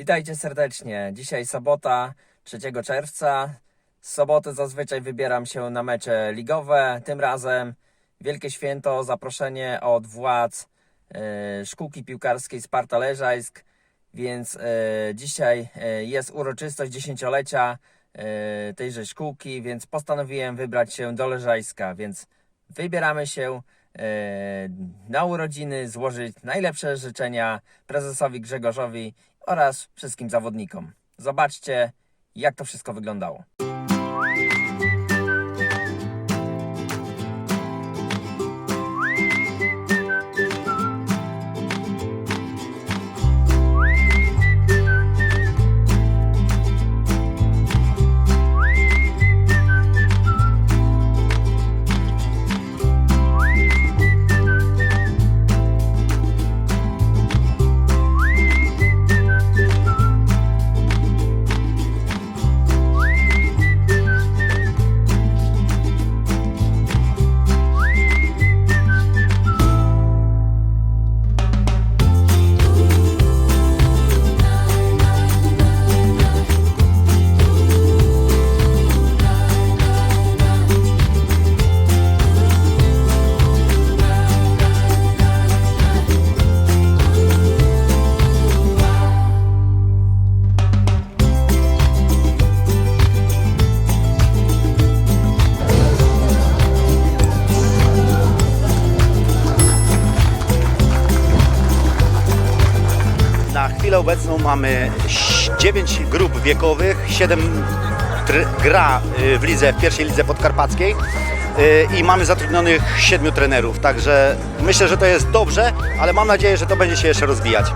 Witajcie serdecznie. Dzisiaj sobota 3 czerwca. Z soboty zazwyczaj wybieram się na mecze ligowe. Tym razem wielkie święto, zaproszenie od władz e, szkółki piłkarskiej Sparta Leżajsk. Więc e, dzisiaj e, jest uroczystość dziesięciolecia tejże szkółki, więc postanowiłem wybrać się do Leżajska. Więc wybieramy się na urodziny, złożyć najlepsze życzenia prezesowi Grzegorzowi oraz wszystkim zawodnikom. Zobaczcie, jak to wszystko wyglądało. Chwilę obecną mamy 9 grup wiekowych, 7 gra y, w lidze, w pierwszej lidze podkarpackiej y, i mamy zatrudnionych 7 trenerów, także myślę, że to jest dobrze, ale mam nadzieję, że to będzie się jeszcze rozwijać.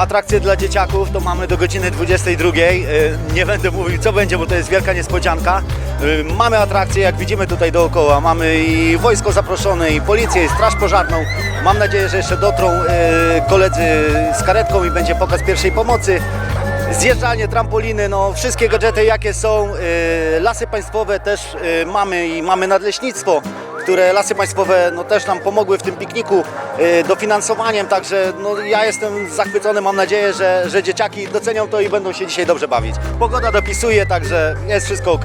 Atrakcje dla dzieciaków to mamy do godziny 22. Y, Nie będę mówił co będzie, bo to jest wielka niespodzianka. Y, Mamy atrakcje, jak widzimy tutaj dookoła. Mamy i wojsko zaproszone, i policję, i straż pożarną. Mam nadzieję, że jeszcze dotrą y, koledzy z karetką i będzie pokaz pierwszej pomocy. Zjeżdżalnie, trampoliny, no wszystkie gadżety jakie są. Lasy państwowe też mamy i mamy nadleśnictwo, które Lasy Państwowe no, też nam pomogły w tym pikniku y, dofinansowaniem, także no, ja jestem zachwycony, mam nadzieję, że, że dzieciaki docenią to i będą się dzisiaj dobrze bawić. Pogoda dopisuje, także jest wszystko ok.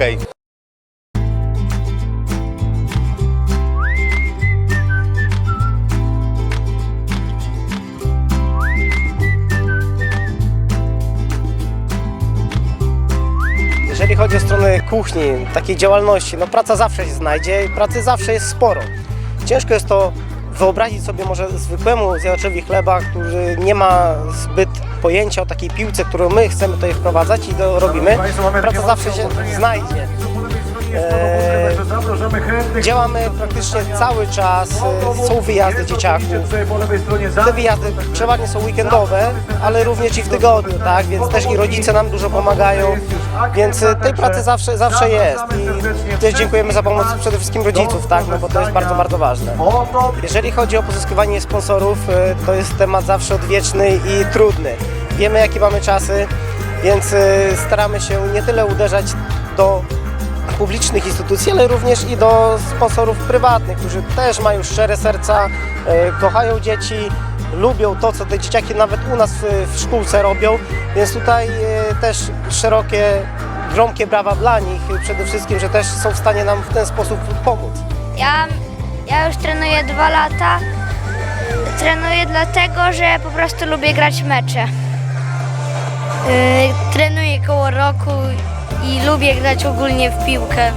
Jeżeli chodzi o stronę kuchni, takiej działalności, no praca zawsze się znajdzie i pracy zawsze jest sporo. Ciężko jest to wyobrazić sobie może zwykłemu zjadaczowi chleba, który nie ma zbyt pojęcia o takiej piłce, którą my chcemy tutaj wprowadzać i to robimy. Praca zawsze się znajdzie. Eee, Działamy praktycznie cały czas, e, są wyjazdy dzieciaków. Te wyjazdy przeważnie są weekendowe, ale również i w tygodniu, tak? Więc też i rodzice nam dużo pomagają, więc e, tej pracy zawsze, zawsze jest. I też dziękujemy za pomoc przede wszystkim rodziców, tak? No bo to jest bardzo, bardzo ważne. Jeżeli chodzi o pozyskiwanie sponsorów, e, to jest temat zawsze odwieczny i trudny. Wiemy jakie mamy czasy, więc e, staramy się nie tyle uderzać do publicznych instytucji, ale również i do sponsorów prywatnych, którzy też mają szczere serca, e, kochają dzieci, lubią to, co te dzieciaki nawet u nas w, w szkółce robią, więc tutaj e, też szerokie, gromkie brawa dla nich, e, przede wszystkim, że też są w stanie nam w ten sposób pomóc. Ja, ja już trenuję dwa lata. Trenuję dlatego, że po prostu lubię grać mecze. Yy, trenuję koło roku i lubię grać ogólnie w piłkę.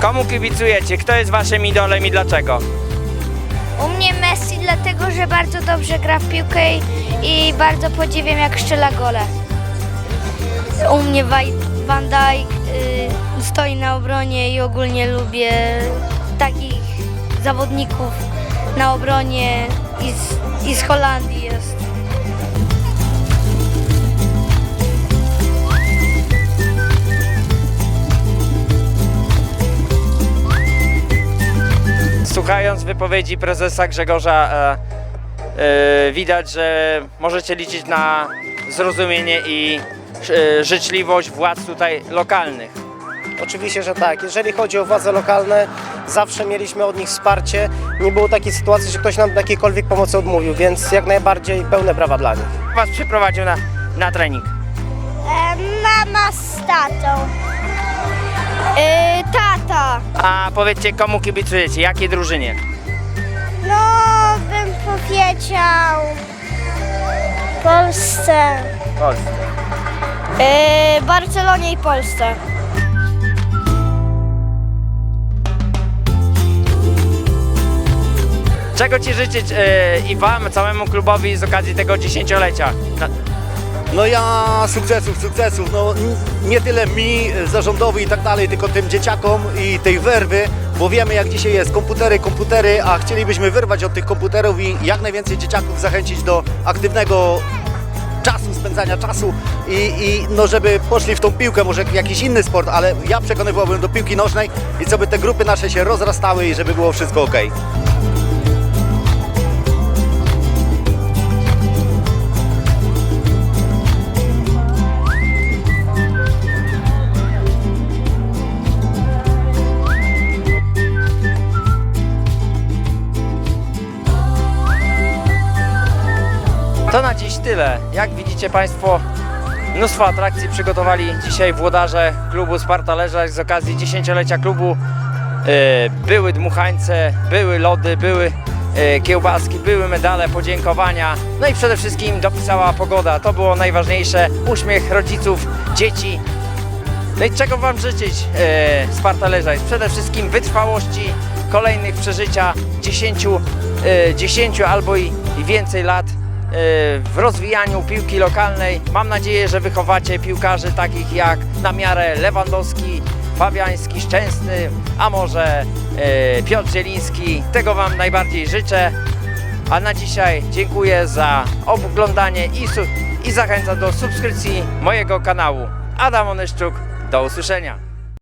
Komu kibicujecie? Kto jest waszym idolem i dlaczego? U mnie Messi dlatego, że bardzo dobrze gra w piłkę i, i bardzo podziwiam jak strzela gole. U mnie Waj- Van Dijk y, stoi na obronie i ogólnie lubię takich zawodników na obronie i z, i z Holandii Słuchając wypowiedzi prezesa Grzegorza, e, e, widać, że możecie liczyć na zrozumienie i e, życzliwość władz tutaj lokalnych. Oczywiście, że tak. Jeżeli chodzi o władze lokalne, zawsze mieliśmy od nich wsparcie. Nie było takiej sytuacji, że ktoś nam jakiejkolwiek pomocy odmówił, więc jak najbardziej pełne brawa dla nich. Was przyprowadził na, na trening. mama z tatą. E, tata. A powiedzcie, komu kibicujecie? Jakiej drużynie? No, bym powiedział Polsce. Polsce. E, Barcelonie i Polsce. Czego Ci życzyć e, i Wam, całemu klubowi z okazji tego dziesięciolecia? No ja sukcesów, sukcesów, no nie tyle mi, zarządowi i tak dalej, tylko tym dzieciakom i tej werwy, bo wiemy jak dzisiaj jest, komputery, komputery, a chcielibyśmy wyrwać od tych komputerów i jak najwięcej dzieciaków zachęcić do aktywnego czasu, spędzania czasu i, i no żeby poszli w tą piłkę, może jakiś inny sport, ale ja przekonywałbym do piłki nożnej i co by te grupy nasze się rozrastały i żeby było wszystko ok. To na dziś tyle. Jak widzicie Państwo, mnóstwo atrakcji przygotowali dzisiaj włodarze klubu Sparta Leżać z okazji dziesięciolecia klubu. E, Były dmuchańce, były lody, były e, kiełbaski, były medale, podziękowania. No i przede wszystkim dopisała pogoda. To było najważniejsze. Uśmiech rodziców, dzieci. No i czego Wam życzyć, e, Sparta Leżaj? Przede wszystkim wytrwałości, kolejnych przeżycia 10, e, 10 albo i, więcej lat w rozwijaniu piłki lokalnej. Mam nadzieję, że wychowacie piłkarzy takich jak na miarę Lewandowski, Fabiański, Szczęsny, a może e, Piotr Zieliński. Tego Wam najbardziej życzę. A na dzisiaj dziękuję za oglądanie i, i zachęcam do subskrypcji mojego kanału. Adam Onyszczuk, do usłyszenia.